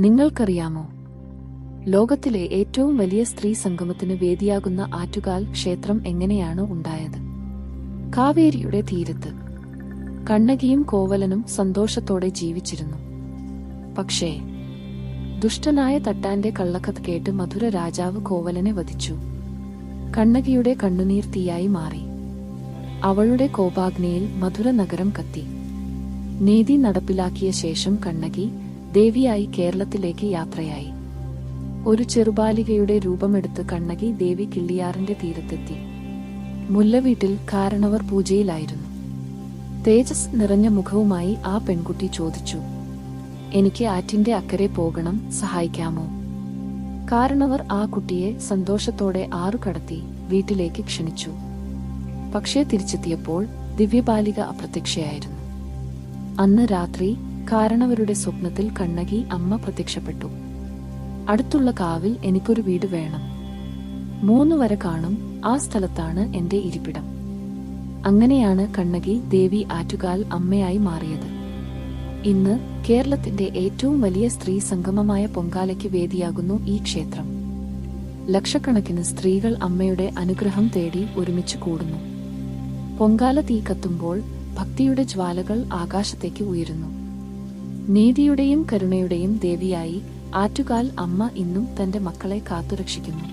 നിങ്ങൾക്കറിയാമോ? ലോകത്തിലെ ഏറ്റവും വലിയ സ്ത്രീ സംഗമത്തിന് വേദിയാകുന്ന ആറ്റുകാൽ ക്ഷേത്രം എങ്ങനെയാണ് ഉണ്ടായത്? കാവേരിയുടെ തീരത്ത്. കണ്ണകിയും കോവലനും സന്തോഷത്തോടെ ജീവിച്ചിരുന്നു. പക്ഷേ ദുഷ്ടനായ തട്ടാന്റെ കള്ളക്കത്ത് കേട്ട് മധുര രാജാവ് കോവലനെ വധിച്ചു. കണ്ണകിയുടെ കണ്ണുനീർ തീയായി മാറി. അവളുടെ കോപാഗ്നിയിൽ മധുര നഗരം കത്തി. നീതി നടപ്പിലാക്കിയ ശേഷം കണ്ണകി ദേവിയായി കേരളത്തിലേക്ക് യാത്രയായി. ഒരു ചെറുബാലികയുടെ രൂപമെടുത്ത് കണ്ണകി ദേവി കിള്ളിയാറിന്റെ തീരത്തെത്തി. മുല്ലവീട്ടിൽ കാരണവർ പൂജയിലായിരുന്നു. തേജസ് നിറഞ്ഞ മുഖവുമായി ആ പെൺകുട്ടി ചോദിച്ചു എനിക്ക് ആറ്റിന്റെ അക്കരെ പോകണം സഹായിക്കാമോ? കാരണവർ ആ കുട്ടിയെ സന്തോഷത്തോടെ ആറു കടത്തി വീട്ടിലേക്ക് ക്ഷണിച്ചു. പക്ഷേ തിരിച്ചെത്തിയപ്പോൾ ദിവ്യബാലിക അപ്രത്യക്ഷയായിരുന്നു. അന്ന് രാത്രി കാരണവരുടെ സ്വപ്നത്തിൽ കണ്ണകി അമ്മ പ്രത്യക്ഷപ്പെട്ടു. അടുത്തുള്ള കാവിൽ എനിക്കൊരു വീട് വേണം. മൂന്ന് വരെ കാണും ആ സ്ഥലത്താണ് എന്റെ ഇരിപ്പിടം. അങ്ങനെയാണ് കണ്ണകി ദേവി ആറ്റുകാൽ അമ്മയായി മാറിയത്. ഇന്ന് കേരളത്തിന്റെ ഏറ്റവും വലിയ സ്ത്രീ സംഗമമായ പൊങ്കാലയ്ക്ക് വേദിയാകുന്നു ഈ ക്ഷേത്രം. ലക്ഷക്കണക്കിന് സ്ത്രീകൾ അമ്മയുടെ അനുഗ്രഹം തേടി ഒരുമിച്ച് കൂടുന്നു. പൊങ്കാല തീ കത്തുമ്പോൾ ഭക്തിയുടെ ജ്വാലകൾ ആകാശത്തേക്ക് ഉയരുന്നു. നീതിയുടെയും കരുണയുടെയും ദേവിയായി ആറ്റുകാൽ അമ്മ ഇന്നും തന്റെ മക്കളെ കാത്തുരക്ഷിക്കുന്നു.